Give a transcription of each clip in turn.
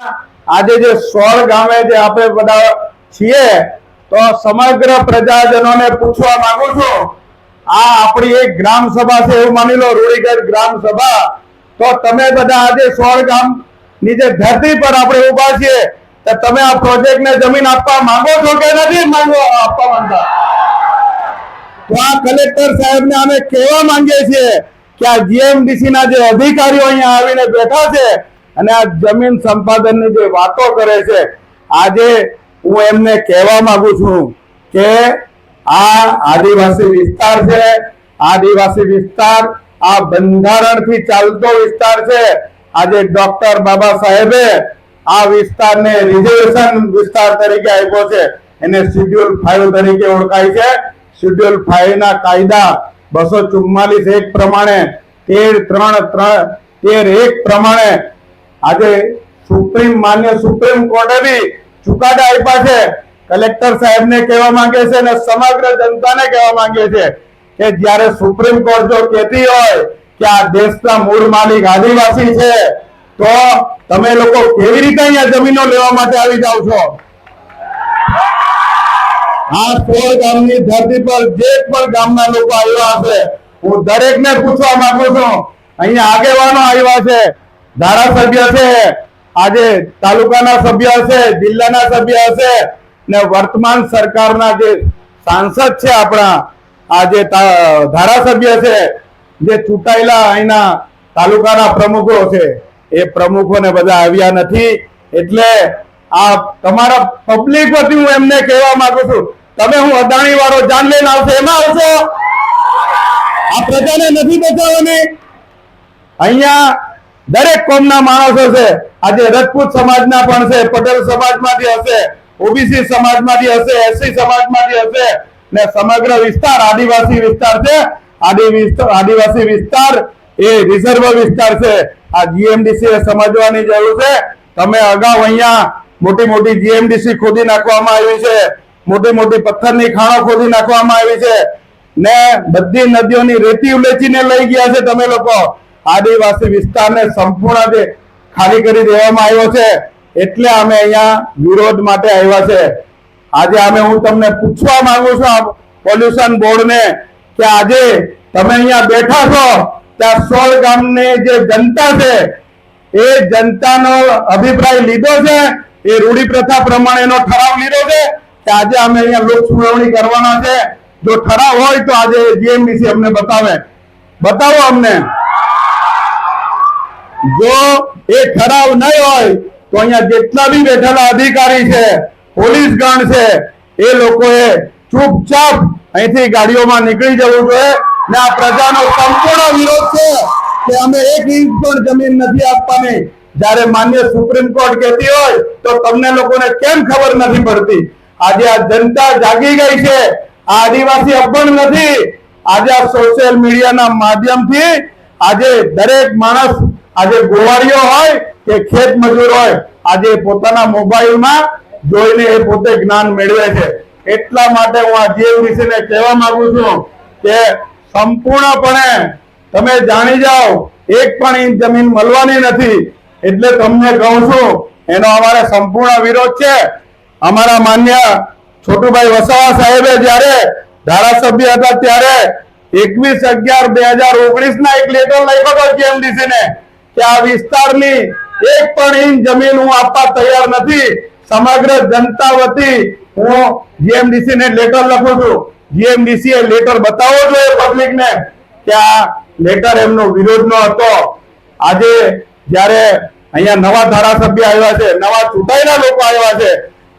આજે જે સોળ ગામે જે આપણે બધા છીએ, તો સમગ્ર પ્રજાજનોને પૂછવા માંગુ છું, આ આપણી એક ગ્રામ સભા છે એવું માની લો રૂડીગઢ ગ્રામ સભા. તો તમે બધા આજે સોળ ગામની જે ધરતી પર આપણે ઊભા છીએ, તો તમે આ પ્રોજેક્ટ ને જમીન આપવા માંગો છો કે નથી માંગો આપવા માંગતા? તો આ કલેક્ટર સાહેબને અમે કહેવા માંગીએ છીએ કે આ જીએમડીસી ના જે અધિકારીઓ અહીંયા આવીને બેઠા છે અને આ જમીન સંપાદનની જે વાતો કરે છે, આજે હું એમને કહેવા માંગુ છું કે આ આદિવાસી વિસ્તાર છે, આદિવાસી વિસ્તાર આ બંધારણથી ચાલતો વિસ્તાર છે. આજે ડોક્ટર બાબા સાહેબે આ વિસ્તારને રિઝર્વેશન વિસ્તાર તરીકે આપ્યો છે. એને શેડ્યુલ ફાઈવ તરીકે ઓળખાય છે. શેડ્યુલ ફાઈવ ના કાયદા બસો ચુમ્માલીસ એક પ્રમાણે, તેર ત્રણ, તેર એક પ્રમાણે આજે સુપ્રીમ માન્ય સુપ્રીમ કોર્ટે બી ચુકાદા આપ્યા છે. કલેક્ટર સાહેબને કહેવા માંગે છે અને સમગ્ર જનતાને કહેવા માંગે છે કે જ્યારે સુપ્રીમ કોર્ટ જો કહેતી હોય કે આ દેશના મૂળ માલિક આદિવાસી છે, તો તમે લોકો કેવી રીતે અહીંયા જમીનો લેવા માટે આવી જાવ છો? આ સોળ ગામની ધરતી પર જે પણ ગામના લોકો આવ્યા હશે, હું દરેકને પૂછવા માંગુ છું. અહીંયા આગેવાનો આવ્યા છે. ધારાસભ્ય છે. આજે તાલુકાના સભ્ય હશે, જિલ્લાના સભ્ય હશે ને વર્તમાન સરકારના જે સાંસદ છે આપણા આ ધારાસભ્ય છે, જે ચૂંટાયેલા અહીંના તાલુકાના પ્રમુખો છે. એ પ્રમુખોને બધા આવ્યા નથી. એટલે આ તમારા પબ્લિક વતી હું એમને કહેવા માંગુ છું, તમે હું અદાણી વાળો જાન લઈને આવશો, એમાં આવશો? આ પ્રજાને નથી બચાવવાની? અહીંયા દરેક કોમના માણસો છે. આજે રજપૂત સમાજના પણ છે, પટેલ સમાજમાંથી હશે, ઓબીસી સમાજમાંથી હશે, એસસી સમાજમાંથી હશે ને સમગ્ર વિસ્તાર આદિવાસી વિસ્તાર છે. આદિવાસી વિસ્તાર એ રિઝર્વ વિસ્તાર છે. આ જીએમડીસી એ સમજવાની જરૂર છે. તમે અગાઉ અહીંયા મોટી મોટી જીએમડીસી ખોદી નાખવામાં આવી છે. મોટી મોટી પથ્થરની ખાણો ખોદી નાખવામાં આવી છે. ને બધી નદીઓની રેતી ઉલેચીને લઈ ગયા છે તમે લોકો. આદિવાસી વિસ્તારને સંપૂર્ણ જે ખાલી કરી દેવામાં આવ્યો છે, એટલે અમે અહીંયા વિરોધ માટે આવ્યા છે. આજે અમે હું તમને પૂછવા માંગુ છું પોલ્યુશન બોર્ડને કે આજે તમે અહીંયા બેઠા છો, ત્યાં સોળ ગામની જે જનતા છે, એ જનતાનો અભિપ્રાય લીધો છે, એ રૂઢી પ્રથા પ્રમાણેનો ઠરાવ લીધો છે કે આજે અમે અહીંયા લોક સુનાવણી કરવાના છે. જો ઠરાવ હોય તો આજે જીએમડીસી અમને બતાવે. બતાવો અમને. જો એ ઠરાવ નહીં હોય, તો અહીંયા જેટલા બી બેઠેલા અધિકારી છે, પોલીસ ગણ છે, એ લોકોએ ચૂપચાપ અહીંથી ગાડીઓમાં નીકળી જવું જોઈએ. ને આ પ્રજાનો સંપૂર્ણ વિરોધ છે કે અમે એક ઇંચ પણ જમીન નથી આપવાની. જ્યારે માન્ય સુપ્રીમ કોર્ટ કહેતી હોય, તો તમને લોકોને કેમ ખબર નથી પડતી? આજે આ જનતા જાગી ગઈ છે. આ આદિવાસી અભણ નથી. આજે આ સોશિયલ મીડિયાના માધ્યમથી આજે દરેક માણસ આજે ગોવાળીઓ હોય કે ખેત મજૂર હોય, આજે પોતાના મોબાઈલમાં જોઈને એ પોતે જ્ઞાન મેળવે છે. એટલા માટે હું આ જીએમડીસી ને કહેવા માંગુ છું કે સંપૂર્ણપણે તમે જાણી જાઓ, એક પણ ઇંચ જમીન મળવાની નથી. એટલે તમને કહું છું, એનો અમારે સંપૂર્ણ વિરોધ છે. અમારા માન્ય છોટુભાઈ વસાવા સાહેબે જ્યારે ધારાસભ્ય હતા ત્યારે એકવીસ અગિયાર બે હજાર ઓગણીસ ના એક લેટર લખ્યો હતો જીએમડીસી ને કે આ વિસ્તારની એક પણ ઇંચ જમીન હું આપવા તૈયાર નથી. સમગ્ર જનતા વતી હું જીએમડીસી ને લેટર લખું છું. જીએમડીસી એ લેટર બતાવવો જોઈએ પબ્લિક ને કે આ લેટર એમનો વિરોધ નો હતો. આજે જ્યારે અહીંયા નવા ધારાસભ્ય આવ્યા છે, નવા ચૂંટાયેલા લોકો આવ્યા છે,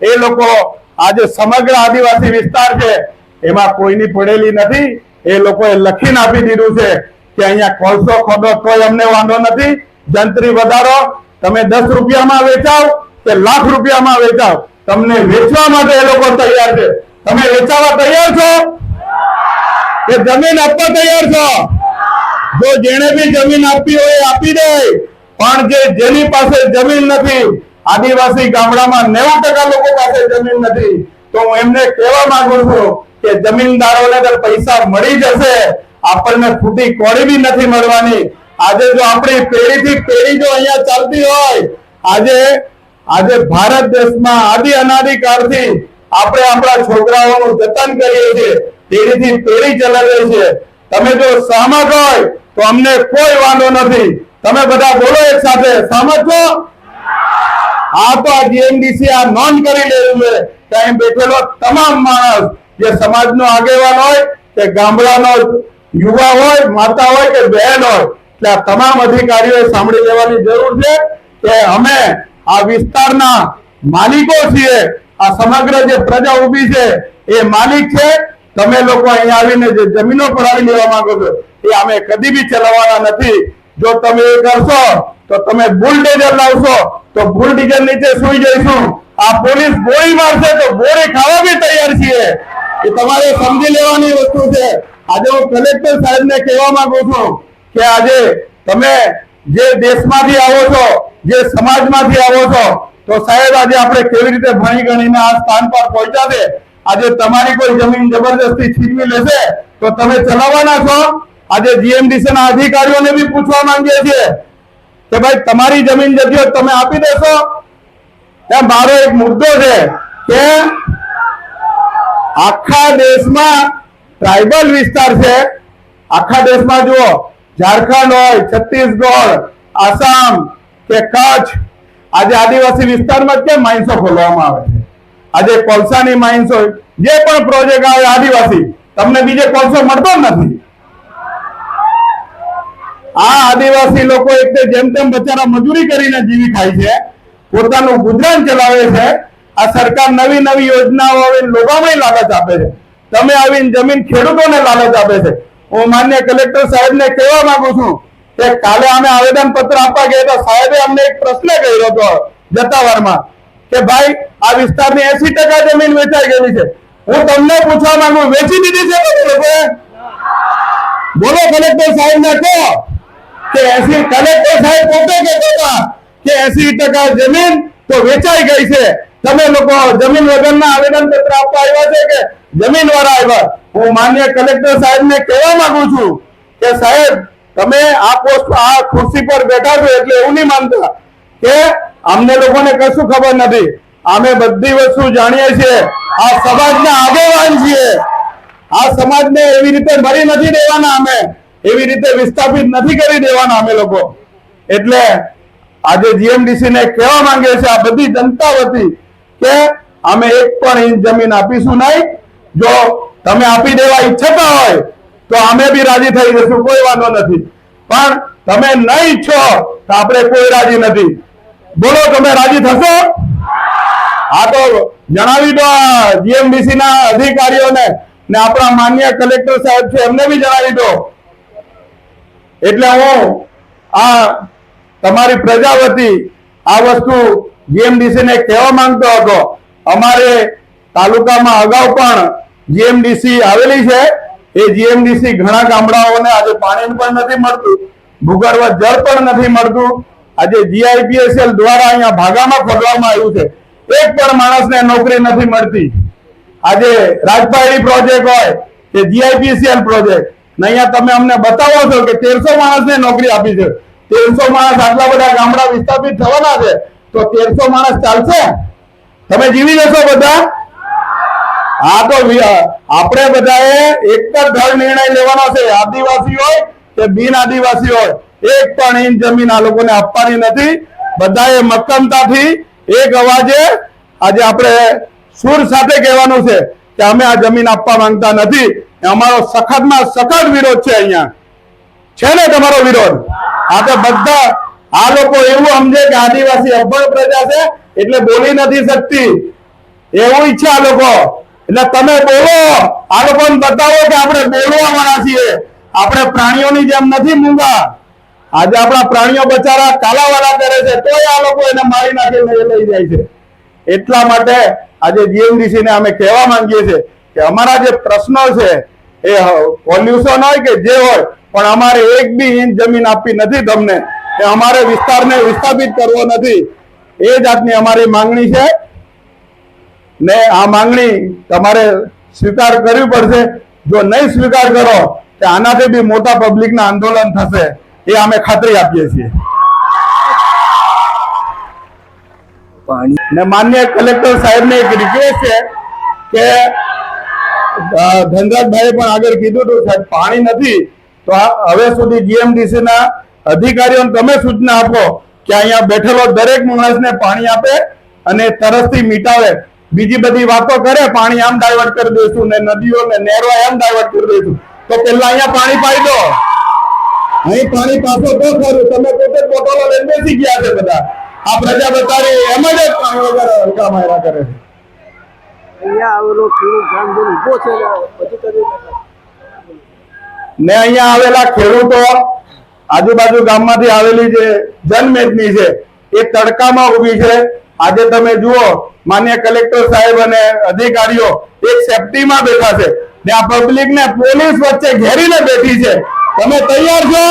એ લોકો આજે સમગ્ર આદિવાસી વિસ્તાર છે, એમાં કોઈની પડેલી નથી. એ લોકોએ લખીને આપી દીધું છે કે અહીંયા કોલસો ખોદો તોય અમને વાંધો નથી. જંત્રી વધારો, તમે દસ રૂપિયામાં વેચાવ કે લાખ રૂપિયામાં વેચાવ, તમને વેચવા માટે એ લોકો તૈયાર છે. તમે વેચાવા તૈયાર છો? કે જમીન આપવા તૈયાર છો? જો જેને બી જમીન આપી હોય આપી દે. પણ જે જેની પાસે જમીન નથી, આદિવાસી ગામડામાં નેવું ટકા લોકો પાસે જમીન નથી. તો હું એમને કહેવા માંગુ છું કે જમીનદારોને પૈસા મળી જશે, આપણને ફૂટી કોળી બી નથી મળવાની. આજે જો આપણી પેઢીથી પેઢી જો અહીંયા ચાલતી હોય, આજે આજે ભારત દેશમાં આદિ અનાદિકાળથી આપણે આપણા છોકરાઓનું જતન કરીએ છીએ, પેઢીથી પેઢી ચલાવીએ છીએ. તમે જો સહમત હોય, તો અમને કોઈ વાંધો નથી. તમે બધા બોલો એક સાથે, સહમત છો? આ તો આ જીએમડીસી આ નોંધ કરી લેવું છે. અહીં બેઠેલો તમામ માણસ, જે સમાજનો આગેવાન હોય, કે ગામડાનો યુવા હોય, માતા હોય કે બહેન હોય એટલે તમામ અધિકારીઓએ સાંભળી લેવાની જરૂર છે કે અમે આ વિસ્તારના માલિકો છીએ. આ સમગ્ર જે પ્રજા ઊભી છે એ માલિક છે. તમે લોકો અહીંયા આવીને જે જમીનો પડાવી લેવા માંગો છો એ અમે કદી બી ચલાવવાના નથી. જો તમે એ કરશો તો તમે બુલડેઝર લાવશો તો બુલડેઝર નીચે સુઈ જઈશું. આ પોલીસ ગોળી મારશે તો ગોળી ખાવા બી તૈયાર છીએ. એ તમારે સમજી લેવાની વસ્તુ છે. આજે હું કલેક્ટર સાહેબને કહેવા માંગુ છું કે આજે તમે જે દેશમાંથી આવો છો, જે સમાજમાંથી આવો છો, તો સાહેબ આજે આપણે કેવી રીતે ભણી ગણીને આ સ્થાન પર પહોંચ્યા છે? આજે તમારી કોઈ જમીન જબરદસ્તી છીનવી લેશે, તો તમે ચલાવવાના છો? આજે જીએમડીસી ના અધિકારીઓને બી પૂછવા માંગીએ છીએ કે ભાઈ, તમારી જમીન જગ્યો તમે આપી દેશો? ત્યાં મારો એક મુદ્દો છે કે આખા દેશમાં ટ્રાઇબલ વિસ્તાર છે. આખા દેશમાં જુઓ ઝારખંડ હોય, છત્તીસગઢ, આસામ કે કચ્છ. આજે આદિવાસી વિસ્તારમાં કેમ માઇન્સો ખોલવામાં આવે છે? આજે કોલસાની માઇન્સ હોય. જે પણ પ્રોજેક્ટ આવે આદિવાસી, તમને બીજે કોલસો મળતો નથી. આ આદિવાસી લોકો એક જેમ તેમ બચારા મજૂરી કરીને જીવી ખાય છે. પોતાનું ગુજરાન ચલાવે છે. આ સરકાર નવી નવી યોજનાઓ લોભામણી લાલચ આપે છે. તમે આવીને જમીન ખેડૂતોને લાલચ આપે છે. હું માન્ય કલેક્ટર સાહેબને કહેવા માંગુ છું કે કાલે અમે આવેદન પત્ર આપવા ગયા હતા, સાહેબે અમને એક પ્રશ્ન કર્યો હતો જતાવારમાં કે ભાઈ, આ વિસ્તારની એસી ટકા જમીન વેચાઈ ગયેલી છે. હું તમને પૂછવા માંગુ, વેચી દીધી છે બોલો કલેક્ટર સાહેબ ને કહો કે એસી, કલેક્ટર સાહેબ પોતે કહેતા હતા કે એસી ટકા જમીન તો વેચાઈ ગઈ છે. તમે લોકો જમીન વગરના આવેદન પત્ર આપવા આવ્યા છે કે જમીન વાળા આવ્યા. હું માન્ય કલેક્ટર સાહેબ ને કહેવા માંગુ છું કે સાહેબ, તમે આ પોસ્ટ આ ખુરશી પર બેઠા છો એટલે એવું નહીં માનતા કે અમને લોકોને કશું ખબર નથી. અમે બધી વસ્તુ જાણીએ છીએ. આ સમાજના આગેવાન છીએ. આ સમાજને એવી રીતે મરી નથી દેવાના અમે. એવી રીતે વિસ્થાપિત નથી કરી દેવાના અમે લોકો. એટલે આજે જીએમડીસી ને કહેવા માંગે છે આ બધી જનતા વતી કે અમે એક પણ જમીન આપીશું નહીં. જો તમે આપી દેવા ઈચ્છતા હોય, તો અમે બી રાજી થઈ જશું, કોઈ વાંધો નથી. પણ તમે નહીં ઈચ્છો તો આપણે કોઈ રાજી નથી. બોલો, તમે રાજી થશો? આ તો જણાવી દો જીએમડીસી ના અધિકારીઓને ને આપણા માન્ય કલેક્ટર સાહેબ છે, એમને બી જણાવી દો. એટલે હું આ તમારી પ્રજા વતી આ વસ્તુ જીએમડીસી ને કહેવા માંગતો હતો. અમારે તાલુકામાં અગાઉ પણ જીએમડીસી આવેલી છે. એ જીએમડીસી ઘણા ગામડાઓને આજે પાણી પણ નથી મળતું, ભૂગર્ભ જળ પણ નથી મળતું. આજે જીઆઈપીએસએલ દ્વારા અહીંયા ભાગામાં ખોલવામાં આવ્યું છે. એક પણ માણસને નોકરી નથી મળતી. આજે રાજપાયડી પ્રોજેક્ટ હોય કે જીઆઈપીસીએલ પ્રોજેક્ટ અહીંયા તમે અમને બતાવો છો કે તેરસો માણસને નોકરી આપી છે. તેરસો માણસ આટલા બધા ગામડા વિસ્થાપિત થવાના છે, તો તેરસો માણસ ચાલશે? તમે જીવી જશો બધા? હા તો આપણે બધાએ એક જ ધડ નિર્ણય લેવાનો છે. આદિવાસી હોય કે બિન આદિવાસી હોય, એક પણ ઇંચ જમીન આ લોકોને આપવાની નથી. બધાએ મક્કમતાથી એક અવાજે આજે આપણે સુર સાથે કહેવાનું છે કે અમે આ જમીન આપવા માંગતા નથી. અમારો અમારો સખતમાં સખત વિરોધ છે અહીંયા. છે ને તમારો વિરોધ? આ તો બધા, આ લોકો એવું સમજે કે આદિવાસી અભણ પ્રજા છે, એટલે બોલી નથી શકતી. એવું ઈચ્છે આ લોકો. એટલે તમે બોલો. આ લોકોને બતાવો કે આપણે બોલવા વાળા છીએ. આપણે પ્રાણીઓની જેમ નથી મૂંગા. આજે આપણા પ્રાણીઓ બચારા કાલાવાલા કરે છે, તોય આ લોકો એને મારી નાખીને લઈ જાય છે. એટલા માટે આજે જીએમડીસી ને અમે કહેવા માંગીએ છીએ કે અમારા જે પ્રશ્નો છે, એ પોલ્યુશન હોય કે જે હોય, પણ અમારે એક બી ઇંચ જમીન આપવી નથી તમને. એ અમારે વિસ્તારને વિસ્થાપિત કરવો નથી. એ જાતની અમારી માંગણી છે. ને આ માંગણી તમારે સ્વીકાર કરવી પડશે. જો નહીં સ્વીકાર કરો, તો આનાથી બી મોટા પબ્લિકના આંદોલન થશે. એ અમે ખાતરી આપીએ છીએ. ને માન્ય કલેક્ટર સાહેબને એક રિક્વેસ્ટ છે કે ધનરાજભાઈ પણ આગળ કીધું હતું, સાહેબ, પાણી નથી, તો હવે સુધી જીએમડીસી ના અધિકારીઓને તમે સૂચના આપો કે અહીંયા બેઠેલો દરેક માણસને પાણી આપે અને તરસથી મિટાવે. બીજી બધી વાતો કરે પાણી આમ ડાયવર્ટ કરી દઈશું ને નદીઓ ને નહેરો એમ ડાયવર્ટ કરી દઈશું. તો પેલા અહીંયા પાણી પાઈ દો. અહીં પાણી પાછો તો ખરું. તમે પોતે બોટલો લઈને બેસી ગયા છે બધા. આ પ્રજા બતાવી એમ જ પાણી વગર હલકા માર્યા કરે છે. અહીંયા આવેલો ખેડૂત ગ્રામજન ઊભો છે ને અહીંયા આવેલા ખેડૂતો આજુબાજુ ગામમાંથી આવેલી જે જનમેદની છે એ તડકામાં ઊભી છે. આજે તમે જુઓ, માન્ય કલેક્ટર સાહેબ અને અધિકારીઓ એક સેફટીમાં બેઠા છે આ પબ્લિક ને પોલીસ વચ્ચે ઘેરીને બેઠી છે. તમે તૈયાર છો?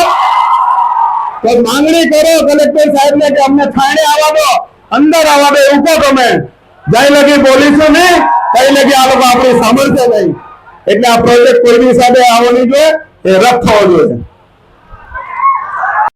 તો માંગણી કરો કલેક્ટર સાહેબ ને કે અમને થાણે આવવા દો, અંદર આવવા દો, એવું કહો તમે. જઈ લગી બોલીશું ને? કઈ લગી આ લોકો આપણી સાંભળશે નહીં. એટલે આ પ્રોજેક્ટ કોઈની સાથે આવો નહીં જોઈએ, એ રદ થવો જોઈએ.